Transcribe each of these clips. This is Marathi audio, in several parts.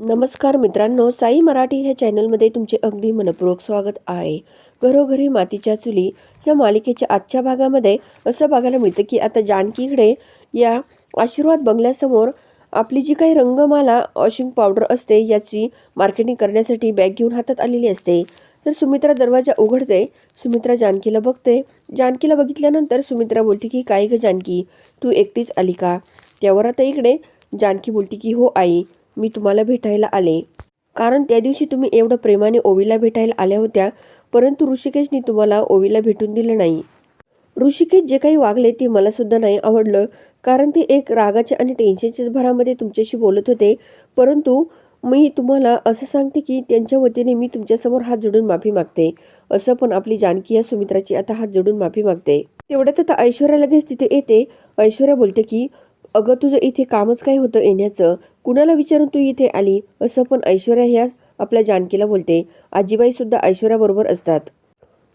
नमस्कार मित्रांनो साई मराठी ह्या चॅनलमध्ये तुमचे अगदी मनपूर्वक स्वागत आहे. घरोघरी मातीच्या चुली या मालिकेच्या आजच्या भागामध्ये असं बघायला मिळतं की आता जानकीकडे या आशीर्वाद बंगल्यासमोर आपली जी काही रंगमाला वॉशिंग पावडर असते याची मार्केटिंग करण्यासाठी बॅग घेऊन हातात आलेली असते. तर सुमित्रा दरवाजा उघडते सुमित्रा जानकीला बघते. जानकीला बघितल्यानंतर सुमित्रा बोलते की काय ग जानकी तू एकटीच आली का? त्यावर आता इकडे जानकी बोलते की हो आई. मी तुम्हाला भेटायला आले. कारण त्या दिवशी तुम्ही एवढं प्रेमाने ओवीला भेटायला आल्या होत्या परंतु ऋषिकेशने तुम्हाला ओवीला भेटून दिलं नाही. ऋषिकेश जे काही वागले ते मला सुद्धा नाही आवडलं कारण ते एक रागाच्या आणि टेन्शनच्याच भरामध्ये तुमच्याशी बोलत होते. परंतु मी तुम्हाला असं सांगते की त्यांच्या वतीने मी तुमच्यासमोर हात जोडून माफी मागते. असं पण आपली जानकी या सुमित्राची आता हात जोडून माफी मागते. तेवढ्यात आता ऐश्वर्या लगेच तिथे येते. ऐश्वर्या बोलते की अगं तुझं इथे कामच काय होतं येण्याचं. कुणाला विचारून तू इथे आली? असं पण ऐश्वर्या ह्या आपल्या जानकीला बोलते. आजीबाईसुद्धा ऐश्वर्याबरोबर असतात.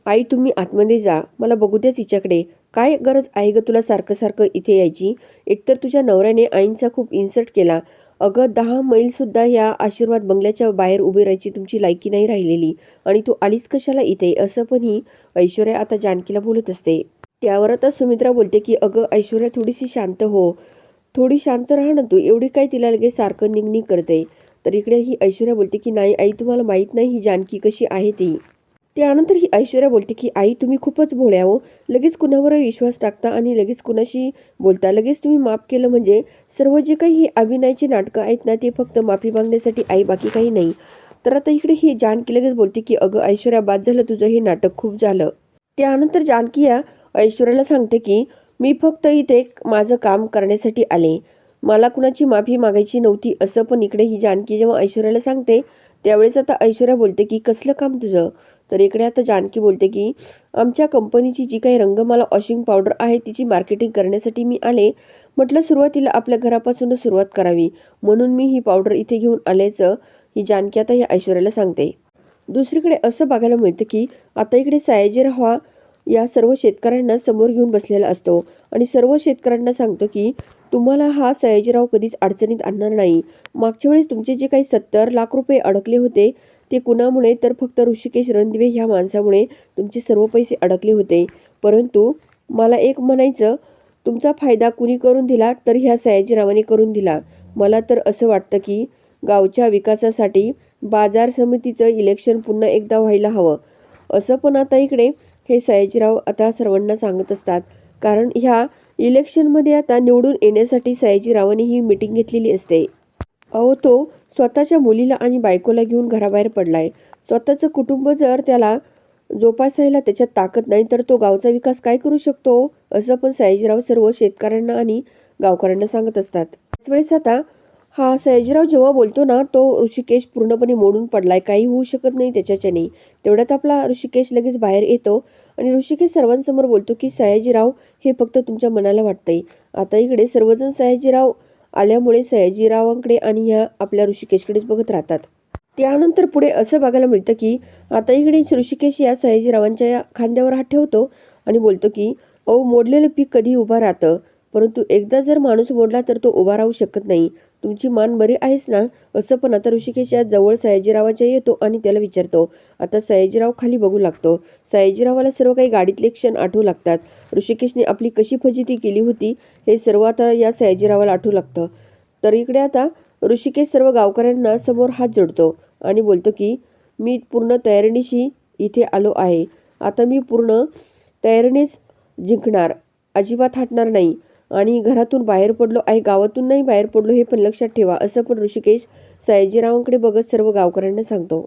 आई तुम्ही आतमध्ये जा. मला बघू द्याच हिच्याकडे. काय गरज आहे ग तुला सारखं सारखं इथे यायची? एकतर तुझ्या नवऱ्याने आईंचा खूप इन्सर्ट केला. अगं दहा मैलसुद्धा या आशीर्वाद बंगल्याच्या बाहेर उभी राहायची तुमची लायकी नाही राहिलेली. आणि तू आलीच कशाला इथे? असं पण ही ऐश्वर्या आता जानकीला बोलत असते. त्यावर आता सुमित्रा बोलते की अगं ऐश्वर्या थोडीशी शांत हो. थोडी शांत राहा ना तू. एवढी काय तिला लगेच सारखं निघणी करते. तर इकडे ही ऐश्वर्या बोलते की नाही आई तुम्हाला माहीत नाही ही जानकी कशी आहे ती. त्यानंतर ही ऐश्वर्या बोलते की आई तुम्ही खूपच भोळ्या हो. लगेच कुणावर विश्वास टाकता आणि लगेच कुणाशी बोलता. लगेच तुम्ही माफ केलं म्हणजे सर्व जे काही ही अभिनयाची नाटकं आहेत ना ते फक्त माफी मागण्यासाठी आई बाकी काही नाही. तर आता इकडे ही जानकी लगेच बोलते की अगं ऐश्वर्या बाद झालं तुझं हे नाटक. खूप झालं. त्यानंतर जानकी या ऐश्वर्याला सांगते की मी फक्त इथे माझं काम करण्यासाठी आले. मला कुणाची माफी मागायची नव्हती असं पण इकडे ही जानकी जेव्हा ऐश्वर्याला सांगते त्यावेळेस आता ऐश्वर्या बोलते की कसलं काम तुझं? तर इकडे आता जानकी बोलते की आमच्या कंपनीची जी काही रंगमाला वॉशिंग पावडर आहे तिची मार्केटिंग करण्यासाठी मी आले. म्हटलं सुरुवातीला आपल्या घरापासूनच सुरुवात करावी. म्हणून मी ही पावडर इथे घेऊन आल्याचं ही जानकी आता या ऐश्वर्याला सांगते. दुसरीकडे असं बघायला मिळतं की आता इकडे सयाजीराव हा या सर्व शेतकऱ्यांना समोर घेऊन बसलेला असतो. आणि सर्व शेतकऱ्यांना सांगतो की तुम्हाला हा सयाजीराव कधीच अडचणीत आणणार नाही. मागच्या वेळेस तुमचे जे काही सत्तर लाख रुपये अडकले होते ते कुणामुळे? तर फक्त ऋषिकेश रणदिवे ह्या माणसामुळे तुमचे सर्व पैसे अडकले होते. परंतु मला एक म्हणायचं तुमचा फायदा कुणी करून दिला तर ह्या सयाजीरावाने करून दिला. मला तर असं वाटतं की गावच्या विकासासाठी बाजार समितीचं इलेक्शन पुन्हा एकदा व्हायला हवं. असं पण आता इकडे हे सयाजीराव आता सर्वांना सांगत असतात. कारण ह्या इलेक्शनमध्ये आता निवडून येण्यासाठी सयाजीरावांनी ही मीटिंग घेतलेली असते. अहो तो स्वतःच्या मुलीला आणि बायकोला घेऊन घराबाहेर पडलाय. स्वतःचं कुटुंब जर त्याला जोपासायला त्याच्यात ताकद नाही तर तो गावचा विकास काय करू शकतो? असं पण सयाजीराव सर्व शेतकऱ्यांना आणि गावकऱ्यांना सांगत असतात. त्याच वेळेस आता हा सयाजीराव जेव्हा बोलतो ना तो ऋषिकेश पूर्णपणे मोडून पडलाय. काही होऊ शकत नाही त्याच्याच्याने. तेवढ्यात आपला ऋषिकेश लगेच बाहेर येतो आणि ऋषिकेश सर्वांसमोर बोलतो की सयाजीराव हे फक्त तुमच्या मनाला वाटतंय. आता इकडे सर्वजण सयाजीराव आल्यामुळे सयाजीरावांकडे आणि ह्या आपल्या ऋषिकेशकडेच बघत राहतात. त्यानंतर पुढे असं बघायला मिळतं की आता इकडे ऋषिकेश या सयाजीरावांच्या या खांद्यावर हात ठेवतो आणि बोलतो की अहो मोडलेलं पीक कधी उभं राहतं. परंतु एकदा जर माणूस मोडला तर तो उभा राहू शकत नाही. तुमची मान बरी आहेस ना? असं पण आता ऋषिकेश या जवळ सयाजीरावाच्या येतो आणि त्याला विचारतो. आता सयाजीराव खाली बघू लागतो. सयाजीरावाला सर्व काही गाडीतले क्षण आठवू लागतात. ऋषिकेशने आपली कशी फजिती केली होती हे सर्व आता या सयाजीरावाला आठवू लागतं. तर इकडे आता ऋषिकेश सर्व गावकऱ्यांना समोर हात जोडतो आणि बोलतो की मी पूर्ण तयारीनिशी इथे आलो आहे. आता मी पूर्ण तयारीनेच जिंकणार. अजिबात हटणार नाही. आणि घरातून बाहेर पडलो आहे गावातून नाही बाहेर पडलो हे पण लक्षात ठेवा असं पण ऋषिकेश सयाजीरावांकडे बघत सर्व गावकऱ्यांना सांगतो.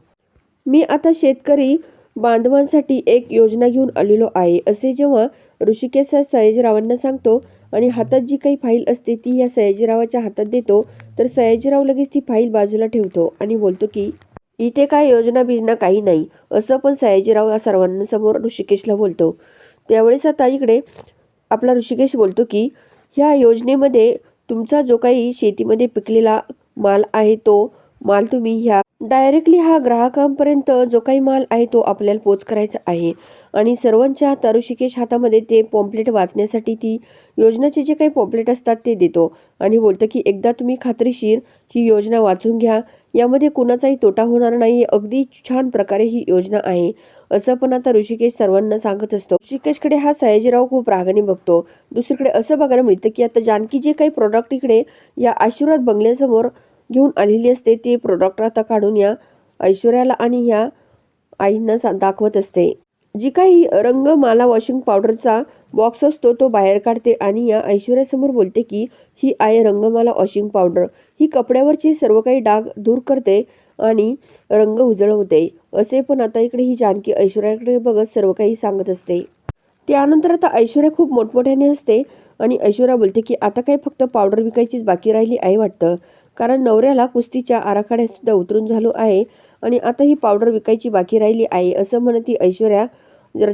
मी आता शेतकरी बांधवांसाठी एक योजना घेऊन आलेलो आहे असे जेव्हा ऋषिकेश हा सयाजीरावांना सांगतो आणि हातात जी काही फाईल असते ती या सयाजीरावाच्या हातात देतो तर सयाजीराव लगेच ती फाईल बाजूला ठेवतो आणि बोलतो की इथे काय योजना बिजना काही नाही असं पण सयाजीराव या सर्वांसमोर ऋषिकेशला बोलतो. त्यावेळेस आता इकडे आपला ऋषिकेश बोलतो की ह्या योजनेमध्ये तुमचा जो काही शेतीमध्ये पिकलेला माल आहे तो माल तुम्ही ह्या डायरेक्टली हा ग्राहकांपर्यंत जो काही माल आहे तो आपल्याला पोच करायचा आहे. आणि सर्वांच्या आता ऋषिकेश हातामध्ये ते पॉम्पलेट वाचण्यासाठी ती योजनाचे जे काही पॉम्पलेट असतात ते देतो. आणि बोलतं की एकदा तुम्ही खात्रीशीर ही योजना वाचून घ्या. यामध्ये कुणाचाही तोटा होणार नाही. अगदी छान प्रकारे ही योजना आहे. असं पण आता ऋषिकेश सर्वांना सांगत असतो. ऋषिकेशकडे हा सयाजीराव खूप रागाने बघतो. दुसरीकडे असं बघायला मिळतं की आता जानकी जे काही प्रोडक्ट इकडे या आशीर्वाद बंगल्यासमोर घेऊन आलेली असते ते प्रोडक्ट आता काढून या ऐश्वर्याला आणि ह्या आईंना सा दाखवत असते. जी काही रंगमाला वॉशिंग पावडरचा बॉक्स असतो तो बाहेर काढते आणि या ऐश्वर्यासमोर बोलते की ही आहे रंगमाला वॉशिंग पावडर ही कपड्यावरची सर्व काही डाग दूर करते आणि रंग उजळ होते असे पण आता इकडे ही जानकी ऐश्वर्याकडे बघत सर्व काही सांगत असते. त्यानंतर आता ऐश्वर्या खूप मोठमोठ्याने असते आणि ऐश्वर्या बोलते की आता काही फक्त पावडर विकायचीच बाकी राहिली आहे वाटतं. कारण नवऱ्याला कुस्तीच्या आराखड्यासुद्धा उतरून झालो आहे आणि आता ही पावडर विकायची बाकी राहिली आहे असं म्हणत ती ऐश्वर्या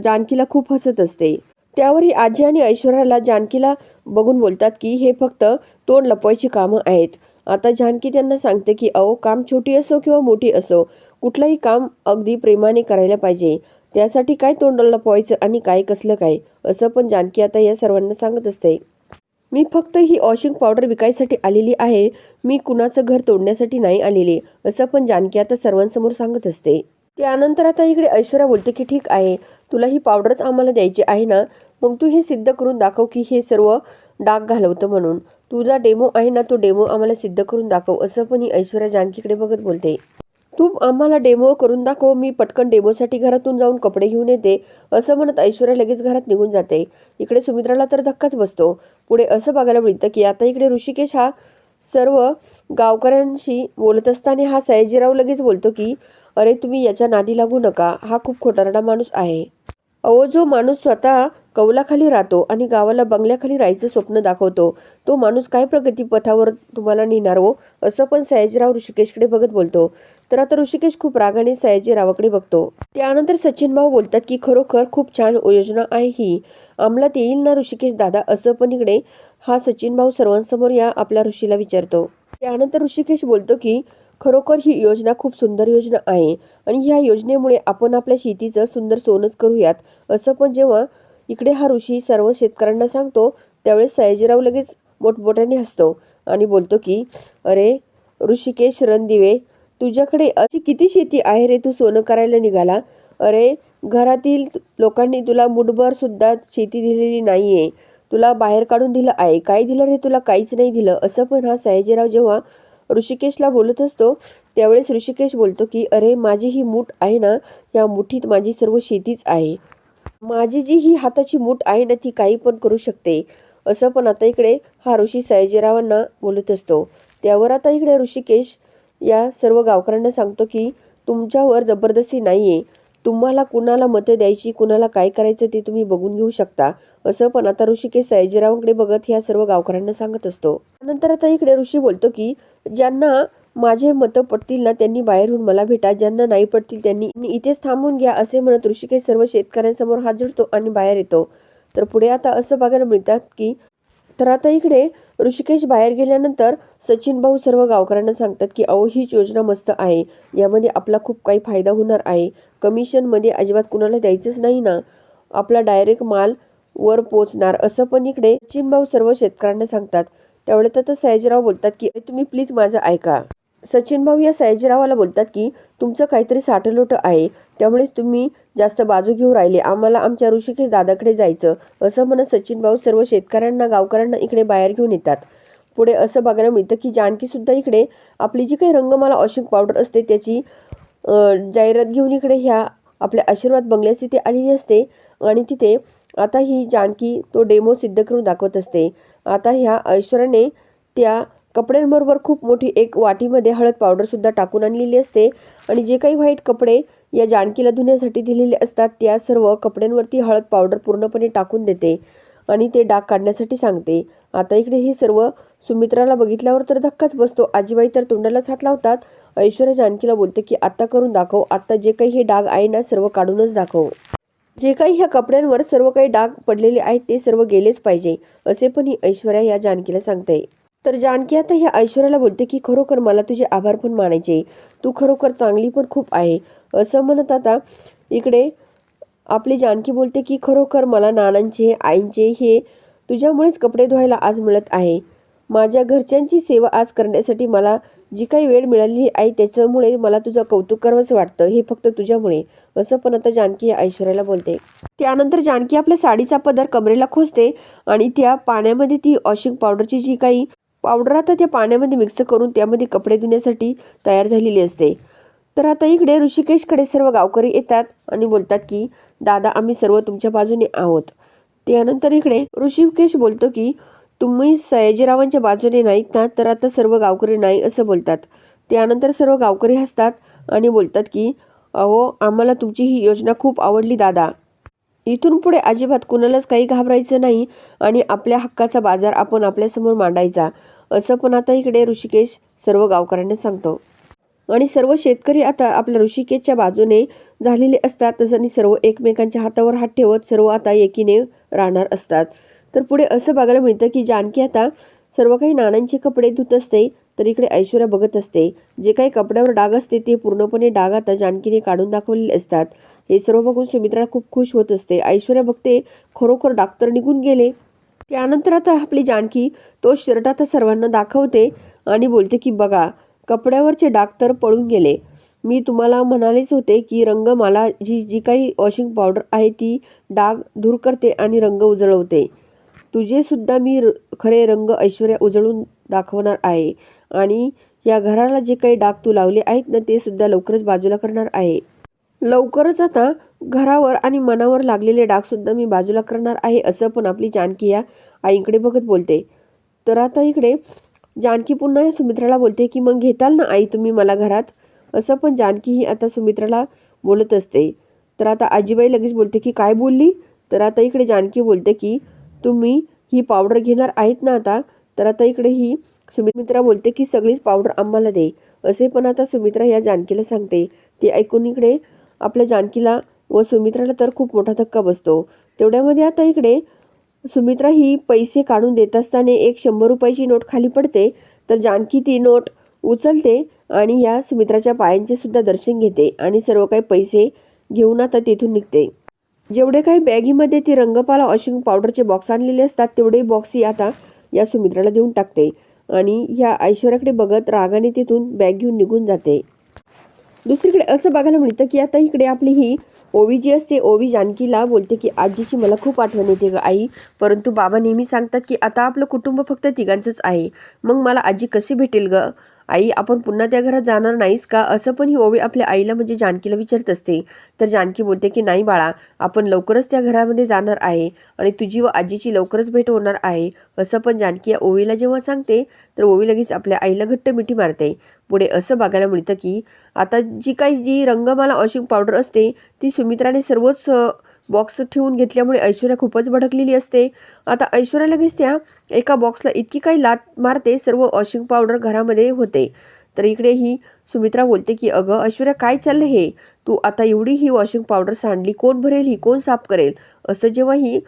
जानकीला खूप हसत असते. त्यावरही आजी आणि ऐश्वर्याला जानकीला बघून बोलतात की हे फक्त तोंड लपवायची कामं आहेत. आता जानकी त्यांना सांगते की अहो काम छोटी असो किंवा मोठी असो कुठलंही काम अगदी प्रेमाने करायला पाहिजे. त्यासाठी काय तोंड लपवायचं आणि काय कसलं काय? असं पण जानकी आता या सर्वांना सांगत असते. मी फक्त ही वॉशिंग पावडर विकायसाठी आलेली आहे. मी कुणाचं घर तोडण्यासाठी नाही आलेले असं पण जानकी आता सर्वांसमोर सांगत असते. त्यानंतर आता इकडे ऐश्वर्या बोलते की ठीक आहे तुला ही पावडरच आम्हाला द्यायची आहे ना? मग तू हे सिद्ध करून दाखव की हे सर्व डाग घालवतं म्हणून. तुझा डेमो आहे ना तो डेमो आम्हाला सिद्ध करून दाखव असं पण ही ऐश्वर्या जानकीकडे बघत बोलते. तू आम्हाला डेमो करून दाखव मी पटकन डेमोसाठी घरातून जाऊन कपडे घेऊन येते. असं म्हणत ऐश्वर्या लगेच घरात निघून जाते. इकडे सुमित्राला तर धक्काच बसतो. पुढे असं बघायला मिळतं की आता इकडे ऋषिकेश हा सर्व गावकऱ्यांशी बोलत असताना हा सयाजीराव लगेच बोलतो की अरे तुम्ही याच्या नादी लागू नका. हा खूप खोटारडा माणूस आहे. अहो जो माणूस स्वतः कौलाखाली राहतो आणि गावाला बंगल्याखाली राहायचं स्वप्न दाखवतो तो माणूस काय प्रगतीपथावर तुम्हाला नेणार हो? असं पण सयाजीराव ऋषिकेशकडे बघत बोलतो. तर आता ऋषिकेश खूप रागाने सयाजीरावाकडे बघतो. त्यानंतर सचिन भाऊ बोलतात की खरोखर खूप छान योजना आहे ही. अंमलात येईल ना ऋषिकेश दादा असं पण इकडे हा सचिन भाऊ सर्वांसमोर या आपल्या ऋषीला विचारतो. त्यानंतर ऋषिकेश बोलतो की खरोखर ही योजना खूप सुंदर योजना आहे आणि ह्या योजनेमुळे आपण आपल्या शेतीचं सुंदर सोनच करूयात. असं पण जेव्हा इकडे हा ऋषी सर्व शेतकऱ्यांना सांगतो त्यावेळेस सयाजीराव लगेच मोठमोठ्याने हसतो आणि बोलतो की अरे ऋषिकेश रणदिवे तुझ्याकडे अशी किती शेती आहे रे तू सोनं करायला निघाला? अरे घरातील लोकांनी तुला मुठभर सुद्धा शेती दिलेली नाही आहे तुला बाहेर काढून दिलं आहे. काय दिलं रे तुला? काहीच नाही दिलं. असं पण हा सयाजीराव जेव्हा ऋषिकेशला बोलत असतो त्यावेळेस ऋषिकेश बोलतो की अरे माझी ही मूठ आहे ना या मुठीत माझी सर्व शेतीच आहे. माझी जी ही हाताची मूठ आहे ना ती काही पण करू शकते. असं पण आता इकडे हा ऋषी सयाजीरावांना बोलत असतो. त्यावर आता इकडे ऋषिकेश या सर्व गावकऱ्यांना सांगतो की तुमच्यावर जबरदस्ती नाही आहे तुम्हाला कुणाला मतं द्यायची कुणाला काय करायचं ते तुम्ही बघून घेऊ शकता. असं पण आता ऋषिकेश सयाजीरावांकडे बघत ह्या सर्व गावकऱ्यांना सांगत असतो. नंतर आता इकडे ऋषी बोलतो की ज्यांना माझे मतं पटतील ना त्यांनी बाहेरून मला भेटा ज्यांना नाही पटतील त्यांनी इथेच थांबून घ्या असे म्हणत ऋषिकेश सर्व शेतकऱ्यांसमोर हात जोडतो आणि बाहेर येतो. तर पुढे आता असं बघायला मिळतात की तर आता इकडे ऋषिकेश बाहेर गेल्यानंतर सचिन भाऊ सर्व गावकऱ्यांना सांगतात की अहो हीच योजना मस्त आहे. यामध्ये आपला खूप काही फायदा होणार आहे. कमिशनमध्ये अजिबात कुणाला द्यायचंच नाही ना. आपला डायरेक्ट माल वर पोचणार. असं पण इकडे सचिन भाऊ सर्व शेतकऱ्यांना सांगतात. त्यावेळे तर सयाजीराव बोलतात की तुम्ही प्लीज माझं ऐका. सचिन भाऊ या सयाजीरावाला बोलतात की तुमचं काहीतरी साठलोटं आहे त्यामुळे तुम्ही जास्त बाजू घेऊ राहिले. आम्हाला आमच्या ऋषिकेश दादाकडे जायचं. असं म्हणत सचिन भाऊ सर्व शेतकऱ्यांना गावकऱ्यांना इकडे बाहेर घेऊन येतात. पुढे असं बघायला मिळतं की जानकीसुद्धा इकडे आपली जी काही रंगमाला वॉशिंग पावडर असते त्याची जाहिरात घेऊन इकडे ह्या आपल्या आशीर्वाद बंगल्यास तिथे आलेली असते. आणि तिथे आता ही जानकी तो डेमो सिद्ध करून दाखवत असते. आता ह्या ऐश्वर्याने त्या कपड्यांबरोबर खूप मोठी एक वाटीमध्ये हळद पावडरसुद्धा टाकून आणलेली असते. आणि जे काही व्हाईट कपडे या जानकीला धुण्यासाठी दिलेले असतात त्या सर्व कपड्यांवरती हळद पावडर पूर्णपणे टाकून देते आणि ते डाग काढण्यासाठी सांगते. आता इकडे ही सर्व सुमित्राला बघितल्यावर तर धक्काच बसतो. आजीबाई तर तोंडालाच हात लावतात. ऐश्वर्या जानकीला बोलते की आत्ता करून दाखव. आत्ता जे काही हे डाग आहे ना सर्व काढूनच दाखव. जे काही ह्या कपड्यांवर सर्व काही डाग पडलेले आहेत ते सर्व गेलेच पाहिजे असे पण ही ऐश्वर्या या जानकीला सांगते. तर जानकी आता ह्या ऐश्वर्याला बोलते की खरोखर मला तुझे आभार पण मानायचे तू खरोखर चांगली पण खूप आहे. असं म्हणत आता इकडे आपली जानकी बोलते की खरोखर मला नानांचे आईंचे हे तुझ्यामुळेच कपडे धुवायला आज मिळत आहे. माझ्या घरच्यांची सेवा आज करण्यासाठी मला जी काही वेळ मिळाली आहे त्याच्यामुळे मला तुझं कौतुक करावंच वाटतं. हे फक्त तुझ्यामुळे. असं पण आता जानकी ऐश्वर्याला बोलते. त्यानंतर जानकी आपल्या साडीचा पदर कमरेला खोचते आणि त्या पाण्यामध्ये ती वॉशिंग पावडरची जी काही पावडर आता त्या पाण्यामध्ये मिक्स करून त्यामध्ये कपडे धुण्यासाठी तयार झालेली असते. तर आता इकडे ऋषिकेशकडे सर्व गावकरी येतात आणि बोलतात की दादा आम्ही सर्व तुमच्या बाजूने आहोत. त्यानंतर इकडे ऋषिकेश बोलतो की तुम्ही सयाजीरावांच्या बाजूने नाहीत ना तर आता सर्व गावकरी नाही असं बोलतात. त्यानंतर सर्व गावकरी हसतात आणि बोलतात की अहो आम्हाला तुमची ही योजना खूप आवडली दादा. इथून पुढे अजिबात कुणालाच काही घाबरायचं नाही आणि आपल्या हक्काचा बाजार आपण आपल्यासमोर मांडायचा असं पण आता इकडे ऋषिकेश सर्व गावकऱ्यांना सांगतो. आणि सर्व शेतकरी आता आपल्या ऋषिकेशच्या बाजूने झालेले असतात तसं सर्व एकमेकांच्या हातावर हात ठेवत सर्व आता एकीने राहणार असतात. तर पुढे असं बघायला मिळतं की जानकी आता सर्व काही नाण्यांचे कपडे धुत असते तर इकडे ऐश्वर्या बघत असते. जे काही कपड्यावर डाग असते ते पूर्णपणे डाग आता जानकीने काढून दाखवलेले असतात. हे सर्व बघून सुमित्रा खूप खुश होत असते. ऐश्वर्या बघते खरोखर डॉक्टर निघून गेले. त्यानंतर आता आपली जानकी तो शर्ट आता सर्वांना दाखवते आणि बोलते की बघा कपड्यावरचे डाग तर पळून गेले. मी तुम्हाला म्हणालेच होते की रंग मला जी जी काही वॉशिंग पावडर आहे ती डाग दूर करते आणि रंग उजळवते. तुझेसुद्धा मी र खरे रंग ऐश्वर्या उजळून दाखवणार आहे आणि या घराला जे काही डाग तू लावले आहेत ना ते सुद्धा लवकरच बाजूला करणार आहे. लवकरच आता घरावर आणि मनावर लागलेले डागसुद्धा मी बाजूला करणार आहे असं पण आपली जानकी या आईकडे बघत बोलते. तर आता इकडे जानकी पुन्हा या सुमित्राला बोलते की मग घेताल ना आई तुम्ही मला घरात? असं पण जानकी ही आता सुमित्राला बोलत असते. तर आता आजीबाई लगेच बोलते की काय बोलली? तर आता इकडे जानकी बोलते की तुम्ही ही पावडर घेणार आहेत ना आता? तर आता इकडे ही सुमित्रा बोलते की सगळीच पावडर आम्हाला दे. असे पण आता सुमित्रा या जानकीला सांगते. ते ऐकून इकडे आपल्या जानकीला व सुमित्राला तर खूप मोठा धक्का बसतो. तेवढ्यामध्ये आता इकडे सुमित्रा ही पैसे काढून देत असताना एक शंभर रुपयाची नोट खाली पडते. तर जानकी ती नोट उचलते आणि या सुमित्राच्या पायांचे सुद्धा दर्शन घेते आणि सर्व काही पैसे घेऊन आता तिथून निघते. जेवढे काही बॅगीमध्ये ती रंगपाला वॉशिंग पावडरचे बॉक्स आणलेले असतात तेवढे बॉक्स ही आता या सुमित्राला देऊन टाकते आणि ह्या ऐश्वर्याकडे बघत रागाने तिथून बॅग घेऊन निघून जाते. दुसरीकडे असं बघायला मिळतं की आता इकडे आपली ही ओवी जी असते ओवी जानकीला बोलते की आजीची मला खूप आठवण येते ग आई. परंतु बाबा नेहमी सांगतात की आता आपलं कुटुंब फक्त तिघांचंच आहे. मग मला आजी कशी भेटेल ग? आई आपण पुन्हा त्या घरात जाणार नाहीस का? असं पण ही ओवी आपल्या आईला म्हणजे जानकीला विचारत असते. तर जानकी बोलते की नाही बाळा आपण लवकरच त्या घरामध्ये जाणार आहे आणि तुझी व आजीची लवकरच भेट होणार आहे. असं पण जानकी या ओवीला जेव्हा सांगते तर ओवी लगेच आपल्या आईला घट्ट मिठी मारते. पुढे असं बघायला मिळतं की आता जी काही जी रंगमाला वॉशिंग पावडर असते ती सुमित्राने सर्वच बॉक्स ठेवून घेतल्यामुळे ऐश्वर्या खूपच भडकलेली असते. आता ऐश्वर्या लगेच त्या एका बॉक्सला इतकी काही लात मारते सर्व वॉशिंग पावडर घरामध्ये होते. तर इकडे ही सुमित्रा बोलते की अगं ऐश्वर्या काय चाललं हे? तू आता एवढी ही वॉशिंग पावडर सांडली कोण भरेल ही? कोण साफ करेल? असं जेव्हा ही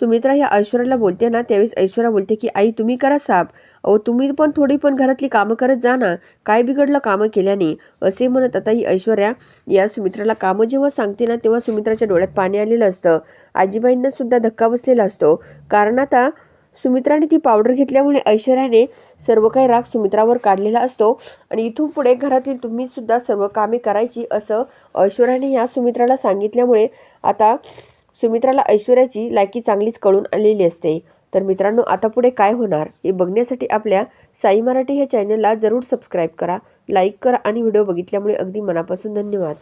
सुमित्रा ह्या ऐश्वर्याला बोलते ना त्यावेळेस ऐश्वर्या बोलते की आई तुम्ही करा साफ. अहो तुम्ही पण थोडी पण घरातली कामं करत जा ना. काय बिघडलं कामं केल्याने? असे म्हणत आता ही ऐश्वर्या या सुमित्राला कामं जेव्हा सांगते ना तेव्हा सुमित्राच्या डोळ्यात पाणी आलेलं असतं. आजीबाईंना सुद्धा धक्का बसलेला असतो. कारण आता सुमित्राने ती पावडर घेतल्यामुळे ऐश्वर्याने सर्व काही राग सुमित्रावर काढलेला असतो. आणि इथून पुढे घरातील तुम्ही सुद्धा सर्व कामे करायची असं ऐश्वर्याने या सुमित्राला सांगितल्यामुळे आता सुमित्राला ऐश्वर्याची लायकी चांगलीच कळून आलेली असते. तर मित्रांनो आता पुढे काय होणार हे बघण्यासाठी आपल्या साई मराठी ह्या चॅनलला जरूर सबस्क्राईब करा लाईक करा आणि व्हिडिओ बघितल्यामुळे अगदी मनापासून धन्यवाद.